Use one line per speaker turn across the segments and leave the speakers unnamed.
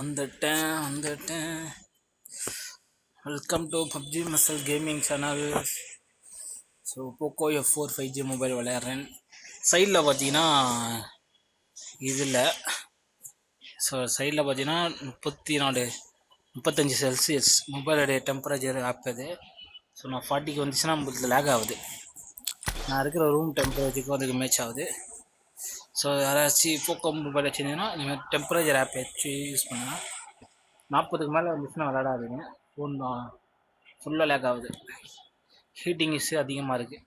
வந்துட்டேன் வந்துட்டேன். Welcome to PUBG muscle gaming channel so Poco F four five G mobile விளையாடுறேன். சைடில் பார்த்தீங்கன்னா இதில் ஸோ சைடில் பார்த்தீங்கன்னா முப்பத்தி நாலு முப்பத்தஞ்சு செல்சியஸ் மொபைலோடைய டெம்பரேச்சர் ஆப் இது ஸோ நான் ஃபார்ட்டிக்கு வந்துச்சுன்னா நம்மளுக்கு லேக் ஆகுது. நான் இருக்கிற ரூம் டெம்பரேச்சருக்கும் அதுக்கு மேட்ச் ஆகுது. ஸோ யாராச்சும் போக்கோ மொபைல் வச்சுருந்தீங்கன்னா நீங்கள் டெம்பரேச்சர் ஆப் வச்சு யூஸ் பண்ணுங்கள் நாற்பதுக்கு மேலே வந்துச்சுன்னா விளையாடாதீங்க. ஃபோன் ஃபுல்லாக லேக் ஆகுது. ஹீட்டிங் இஷ்யூ அதிகமாக இருக்குது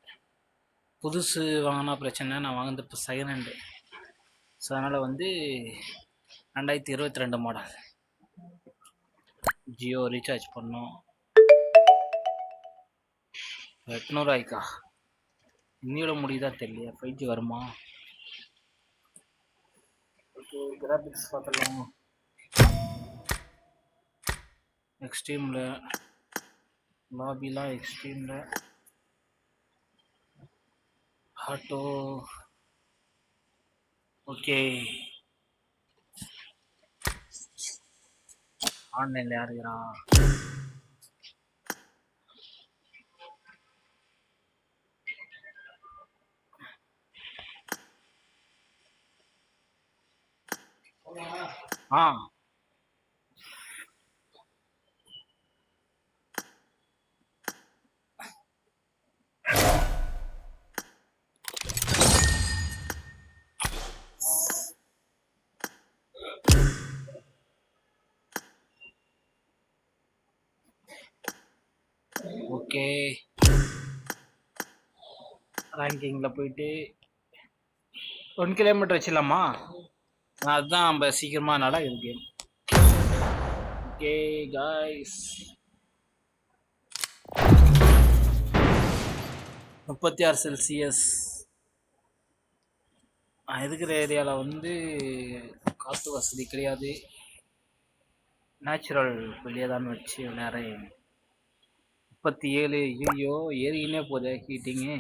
புதுசு வாங்கினா பிரச்சனை நான் வாங்கினது இப்போ செகண்ட் ஹேண்டு ஸோ அதனால் வந்து ரெண்டாயிரத்தி இருபத்தி ரெண்டு மாடல் ஜியோ ரீசார்ஜ் பண்ணோம். எட்நூறுவாய்க்கா இன்னியோட முடியுதா தெரியல ஃபைவ் ஜி வருமா? கிராஃபிக்ஸ் பார்த்துடலாம் எக்ஸ்ட்ரீமில் லாபிலாம் எக்ஸ்ட்ரீமில் ஆட்டோ ஓகே ஆன்லைனில் யார் ஆ. ஓகே. ரேங்கிங்கில் போயிட்டு ஒன் கிலோமீட்டர் வச்சிடலாமா? அதுதான் நம்ம சீக்கிரமா நட இது கேம் ஓகே காய்ஸ் முப்பத்தி ஆறு செல்சியஸ் நான் இருக்கிற ஏரியாவில் வந்து காற்று வசதி கிடையாது. நேச்சுரல் வெளியே தான் வச்சு விளையாடுறேன். முப்பத்தி ஏழு ஐயோ ஏறிக்கினே போதே ஹீட்டிங்கு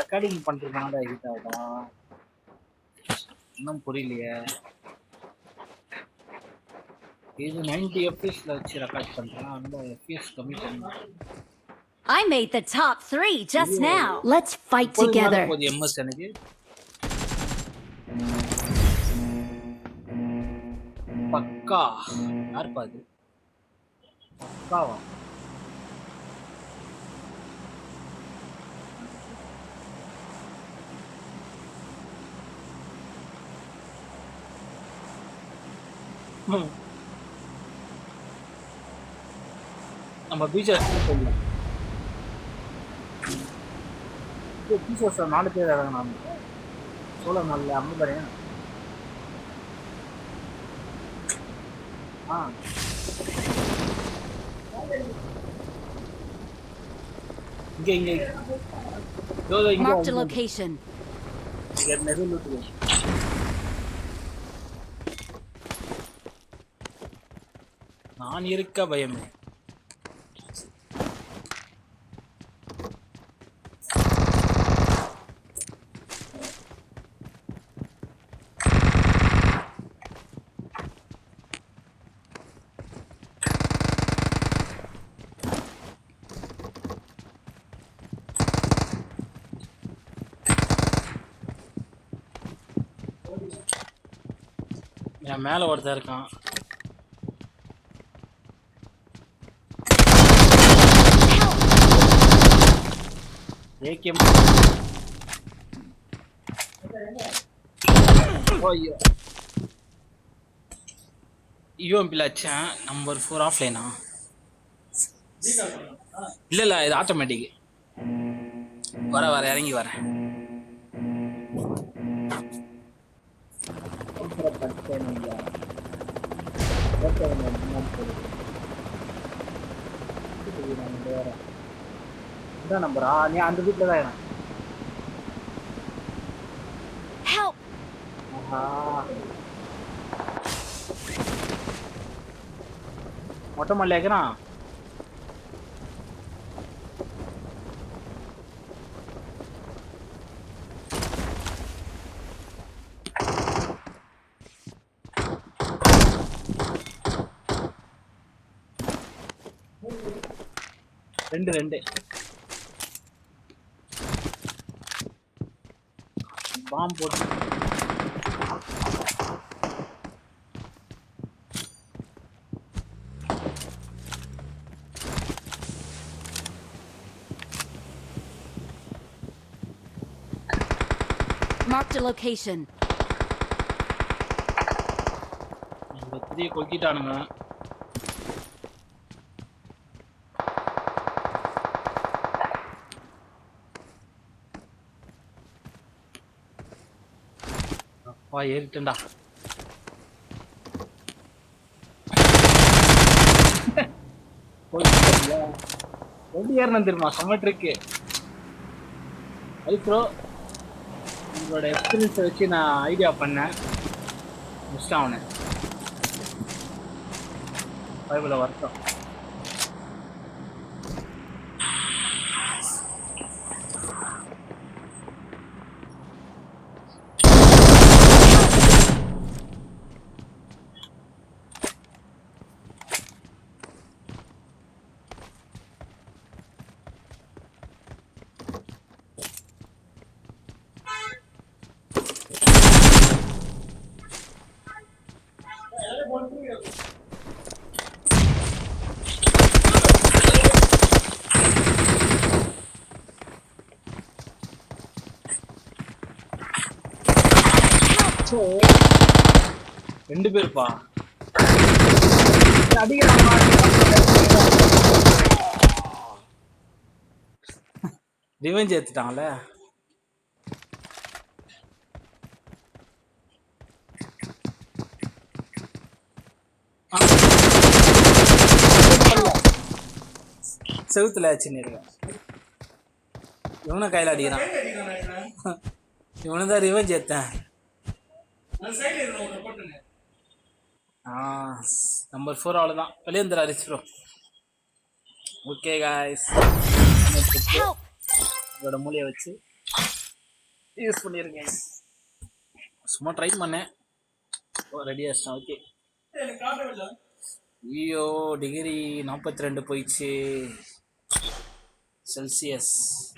ரெக்கார்டிங் பண்ணுறதுனால ஹீட் ஆகுதான் இன்னும் புரியலையே இது நைன்டி எஃப்எஸ்ல வச்சு ரெக்கார்ட் பண்ணுறேன் அந்த எஃப்எஸ் கம்மி பண்ணி
I made the top three just now. Let's fight together.
போகுது எம்எஸ் எனக்கு பக்கா யார் பாது பக்காவா ம். நம்ம பீச்சர்ஸ் சொல்லலாம் பீச்சர்ஸ் நாலு பேர் இறங்கினாங்க சோழ நல்ல அம்புபரையன் ஆ இங்க இங்க இதோ இதோ இங்க
Marked a
வந்து-
location.
இங்க நெருல் இருக்குது. நான் இருக்க பயமே. என் மேலே ஒருத்தன் இருக்கான். ஏகேம் ஐயோ யூஎம்பியில் அடிச்சேன் நம்பர் ஃபோர் ஆஃப்லைனா இல்லை இல்லை இது ஆட்டோமேட்டிக் வர வர இறங்கி வரேன் இதான் நம்பரா நீ அந்த வீட்டில் தான் எனக்கு மொட்டை மல்ல ஏக்கிறான் ரெண்டு ரெண்டு. பாம் போட்டு
Marked a location.
இந்த திரிய வா அப்பா ஏறிட்டேன்டா எப்படி ஏறினேன் தெரியுமா? செம்ம ட்ரிக்கு அது ப்ரோ உங்களோட எக்ஸ்பீரியன்ஸை வச்சு நான் ஐடியா பண்ணேன். முடிச்சிட்டான் அவனை பைபிளை வருத்தம். ரெண்டு பேருப்பா. ரிவெஞ்ச் ஏத்துட்டாங்கல்ல. செவுத்துல சின்ன இவனை கையில அடிக்கிறான். இவனை தான் ரிவெஞ்ச் ஏத்தேன். நம்பர் ஃபோர் அவ்வளோதான் வெளியே வந்துடா ரிச் ப்ரோ ஓகே காய்ஸ்! இதோட மூலையை வச்சு யூஸ் பண்ணியிருக்கேன் சும்மா ட்ரை பண்ணேன். ரெடி ஆச்சிட்டேன் ஓகே ஐயோ டிகிரி நாற்பத்தி ரெண்டு போயிடுச்சு. செல்சியஸ்